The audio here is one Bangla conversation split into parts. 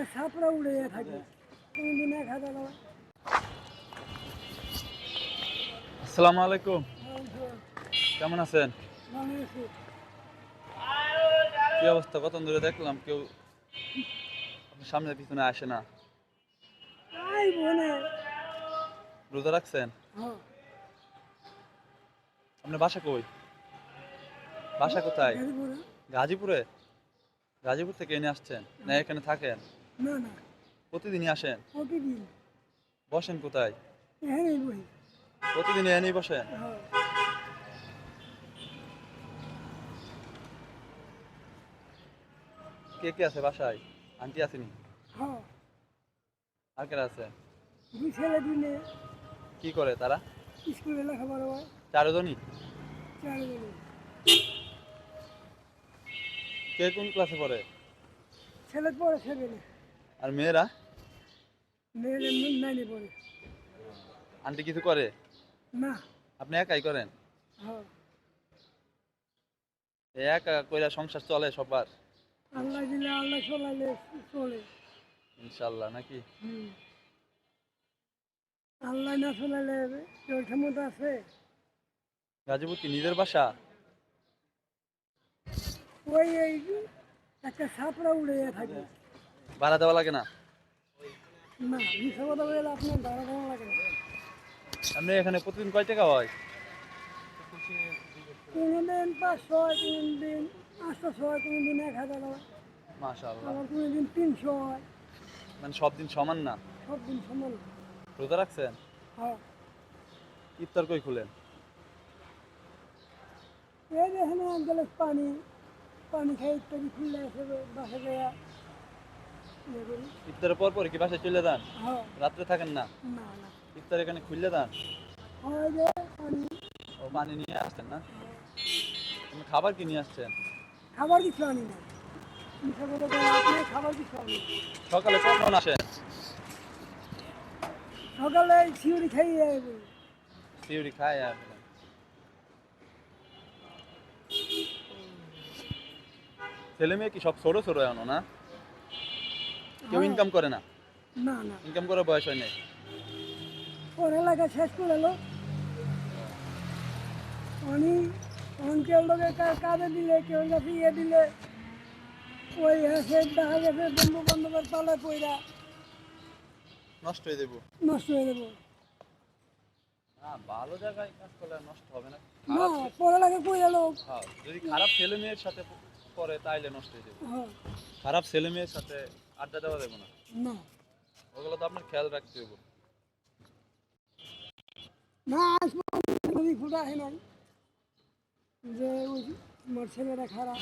একটা সাপড়া উড়ে থাকে। কোনদিন এক হাজার টাকা আসসালামু আলাইকুম। কেমন আছেন? কি অবস্থা? কত দূরে দেখলাম কেউ সামনে পিছনে আসে না। রোজা রাখছেন? হ্যাঁ। আপনার বাসা কই? বাসা কোথায়? গাজীপুরে। গাজীপুরে? গাজীপুর থেকে এনে আসছেন? না এখানে থাকেন? না না। প্রতিদিনই আসেন? প্রতিদিন। বসেন কোথায়? এখানেই বই। প্রতিদিন এনেই বসেন? হ্যাঁ। কে কে আছে বাসায়? আন্টি আসেনি? হ্যাঁ। আর কে আছে? দুই ছেলে দিলে কি করে তারা? স্কুলে লেখাপড়া হয়। চারজনই? চারজনে কে কোন ক্লাসে পড়ে? ছেলে পড়ে সেভেনে। আর মেয়েরা? পড়ে। আন্টি কিছু করে? না। আপনি একাই করেন? হ্যাঁ। একা কইরা সংসার চলে সবার? আল্লাহ দিলে আল্লাহ চলাইলে চলে। নাকি? আল্লাহ না চলাইলে তোর ক্ষমতা আছে। গাজীপুর কি নিজের বাসা? ওই এই একটা সাপড়া উড়ে থাকে। ভাড়া দেওয়া লাগে না? আপনি এখানে প্রতিদিন কয় টাকা হয়? পাঁচশো হয় আটশো হয় এক হাজার হয়। মাশাআল্লাহ। আবার তিনশো হয়। মানে সব দিন সমান না? সব দিন সমান। রোজা রাখছেন? হ্যাঁ। ইফতার কই খুলেন? এই দেখেন এক গ্লাস পানি পানি খাই ইত্যাদি খুললে বাসা গিয়া ইফতারের পর পর কি বাসায় চলে যান? হ্যাঁ। রাত্রে থাকেন না? ইফতার এখানে খুললে যান? ও পানি নিয়ে আসছেন না? খাবার কি নিয়ে আসছেন? খাবার কিছু আনি না খাবার কিছু আনি সকালে কখন আসেন? সকালে যাবে সিউড়ি খায় আর ছেলে মেয়ে কি সব ছোট ছোট এখনও না? কেউ ইনকাম করে না? না না। ইনকাম করার বয়স হয় নাই? ওর এলাকা শেষ করে এলো। উনি অঞ্চল লোকে কাজে দিলে কেউ কাছে ইয়ে দিলে ওই হেসে দেখা গেছে বন্ধু বান্ধবের তলায় পইরা নষ্ট হয়ে দেবো নষ্ট হয়ে না ভালো জায়গায় কাজ করলে নষ্ট হবে না। এলো। হ্যাঁ যদি খারাপ ছেলে মেয়ের সাথে পরে তাইলে নষ্ট হয়ে যাবে। হ্যাঁ। খারাপ ছেলে মেয়ের সাথে আড্ডা দেওয়া দেবো না। না। ওগুলো তো আপনার খেয়াল রাখতে হবে। না ফুটা হয় নাই। যে ওই তোমার ছেলেরা খারাপ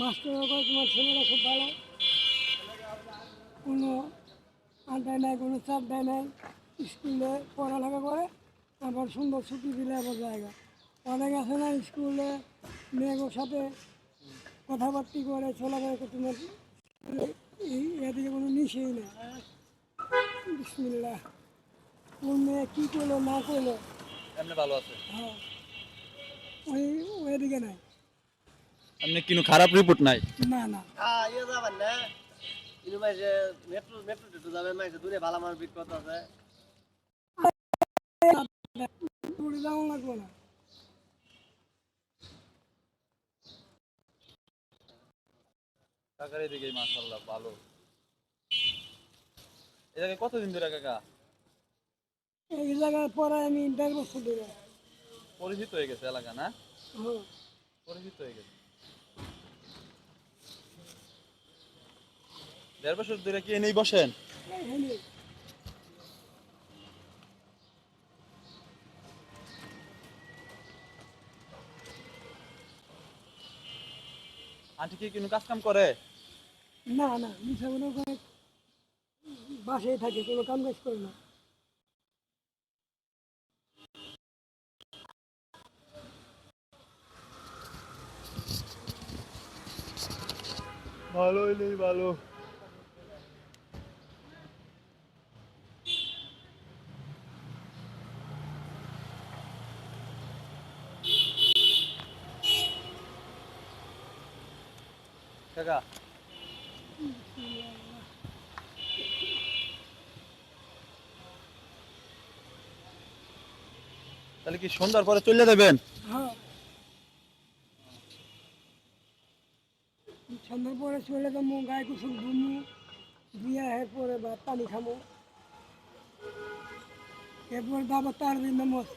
মাস্টারও কয় তোমার ছেলেরা খুব ভালো। কোনো আড্ডায় নাই কোনো চাপ দেয় নাই। স্কুলে পড়ালেখা করে আবার সুন্দর ছুটি দিলে আবার জায়গা। অনেক আছে না স্কুলে মেয়েগুলোর সাথে কথাবার্তি করে করতে তোমার এদিকে কোনো নিশেই না বিসমিল্লাহ। কোন মেয়ে কী করল না করল? এমনি ভালো আছে। হ্যাঁ। ওই ওইদিকে নাই। এমনি কোনো খারাপ রিপোর্ট নাই? না না। হ্যাঁ ইয়ে যাবেন না। ইনু মাইসে মেট্রো মেট্রো টেট্রো যাবে মাইসে দূরে ভালো আমার বিক্রত আছে। দৌড়ে যাওয়া লাগবো না। কাকার এদিকে মাশাল্লাহ ভালো। এই জায়গায় কতদিন ধরে কাকা? এই জায়গায় পরে আমি দেড় বছর ধরে। পরিচিত হয়ে গেছে এলাকা না? হ্যাঁ। পরিচিত হয়ে গেছে। দেড় বছর ধরে কি এনেই বসেন? আন্টি কি কোনো কাজ কাম করে? না না মিশা মনে করে বাসায় থাকে কোনো কাম কাজ করে না। ভালো নেই ভালো। তাহলে কি সন্ধ্যার পরে চলে দেবেন হ্যাঁ। সন্ধ্যার পরে চলে যাব গায়ে কুসুম ঘুমু দিয়া পরে ভাত পানি খাব। এরপর বাবা তার বিন্দমস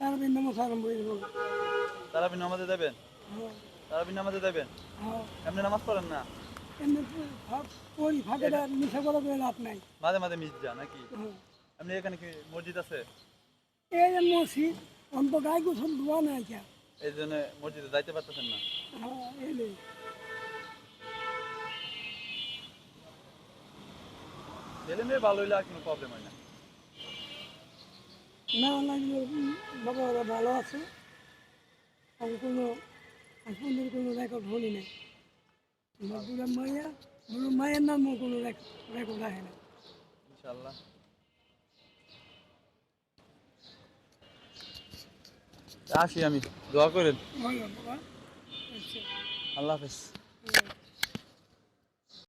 তার বিন্দমস আরম্ভ হয়ে যাব। তারাবি নামাজে যাবেন? হ্যাঁ। তারাবি নামাজে যাবেন হ্যাঁ। এমনি নামাজ পড়েন না? মাঝে মাঝে নাকি? হ্যাঁ। এখানে কি মসজিদ আছে? এই যে মসজিদ অন্ত গায়ে ধোয়া নাই কে এই জন্য মসজিদে যাইতে পারতেছেন না। হ্যাঁ এলে ছেলে মেয়ে ভালো হইলে আর কোনো প্রবলেম হয় না। না বাবা ওরা ভালো আছে। আমি কোনো আপনাদের কোনো রেকর্ড হলি নাই। আমার দুটা মাইয়া দুটো মায়ের নামও কোনো রেকর্ড রাখে না। ইনশাল্লাহ আসি আমি দোয়া করেন। আচ্ছা। আল্লাহ হাফেজ।